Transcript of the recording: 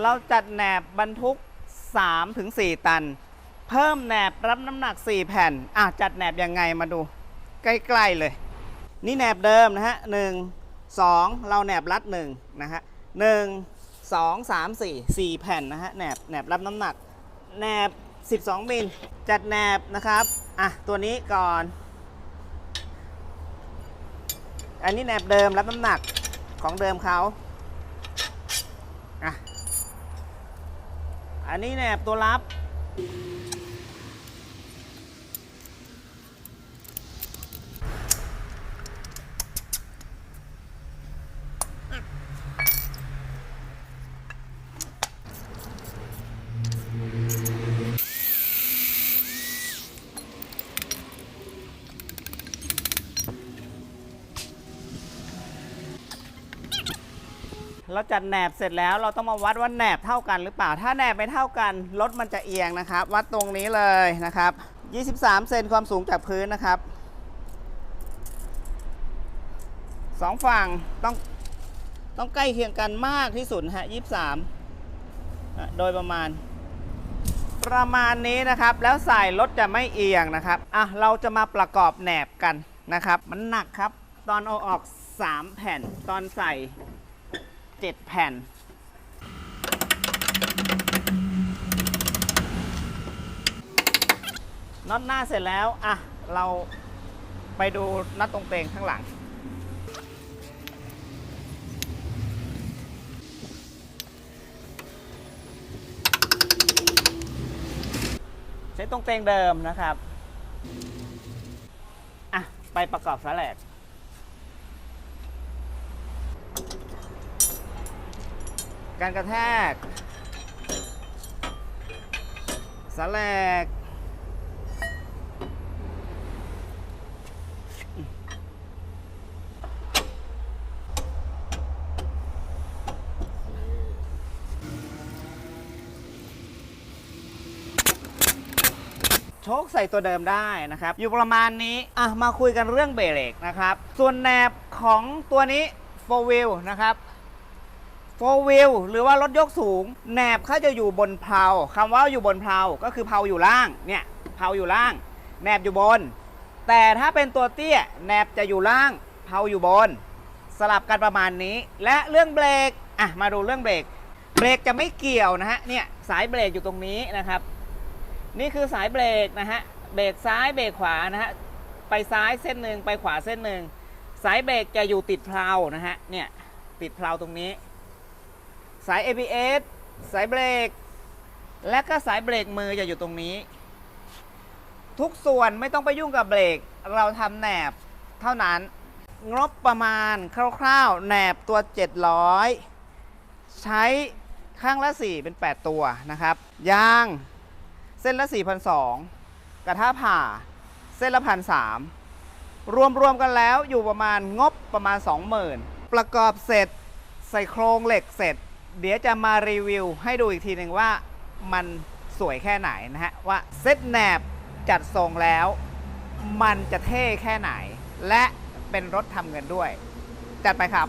เราจัดแหนบบรรทุก 3-4ถึงตัน เพิ่มแหนบรับน้ำหนัก 4 แผ่นอะจัดแหนบยังไงมาดู ใกล้ๆเลย นี่แหนบเดิมนะฮะหนึ่งสองเราแหนบรัดหนึ่งนะฮะหนึ่งสองสามสี่สี่แผ่นนะฮะแหนบแหนบรับน้ำหนักแหนบ 12มิลจัดแหนบนะครับอะตัวนี้ก่อน อันนี้แหนบเดิมรับน้ำหนักของเดิมเขาอะ อันนี้แหนบตัวรับ เราจัดแหนบเสร็จแล้วเราต้องมาวัดว่าแหนบเท่ากันหรือเปล่า ถ้าแหนบไม่เท่ากันรถมันจะเอียงนะครับ วัดตรงนี้เลยนะครับ 23 เซนความสูงจากพื้นนะครับสองฝั่งต้องต้องใกล้เคียงกันมากที่สุดนะฮะ23โดยประมาณ ประมาณนี้นะครับ แล้วใส่รถจะไม่เอียงนะครับอะเราจะมาประกอบแหนบกันนะครับ มันหนักครับ ตอนเอาออก 3 แผ่นตอนใส่ 7 แผ่น น็อตหน้าเสร็จแล้ว อะ เราไปดูน็อตตรงเตงข้างหลัง ใช้ตรงเตงเดิมนะครับ อะ ไปประกอบฝาแหลก การกระแทกสแลกโชคใส่ตัวเดิมได้นะครับ อยู่ประมาณนี้ อะ มาคุยกันเรื่องเบรกนะครับ ส่วนแหนบของตัวนี้ 4 wheel นะครับ 4 wheel หรือว่ารถยกสูง แหนบเขาจะอยู่บนเพลาคำว่าอยู่บนเพลาก็คือเพลาอยู่ล่างเนี่ยเพลาอยู่ล่าง แหนบอยู่บน แต่ถ้าเป็นตัวเตี้ยแหนบจะอยู่ล่างเพลาอยู่บน สลับกันประมาณนี้ และเรื่องเบรกอะมาดูเรื่องเบรกเบรกจะไม่เกี่ยวนะฮะเนี่ยสายเบรกอยู่ตรงนี้นะครับ นี่คือสายเบรกนะฮะเบรกซ้ายเบรกขวานะฮะไปซ้ายเส้นหนึ่งไปขวาเส้นหนึ่งสายเบรกจะอยู่ติดเพลานะฮะเนี่ยติดเพลาตรงนี้ สาย ABS สายเบรก และก็สายเบรกมือจะอยู่ตรงนี้ ทุกส่วนไม่ต้องไปยุ่งกับเบรก เราทำแหนบเท่านั้น งบประมาณคร่าวๆแหนบตัว 700 ใช้ข้างละ 4 เป็น 8 ตัวนะครับ ยาง เส้นละ 4,200 กระทะผ่า เส้นละพันสามรวมๆกันแล้วอยู่ประมาณงบประมาณ 20,000 ประกอบเสร็จใส่โครงเหล็กเสร็จ เดี๋ยวจะมารีวิวให้ดูอีกทีหนึ่งว่ามันสวยแค่ไหนนะฮะ ว่าเซ็ตแหนบจัดทรงแล้ว มันจะเท่แค่ไหน และเป็นรถทำเงินด้วย จัดไปครับ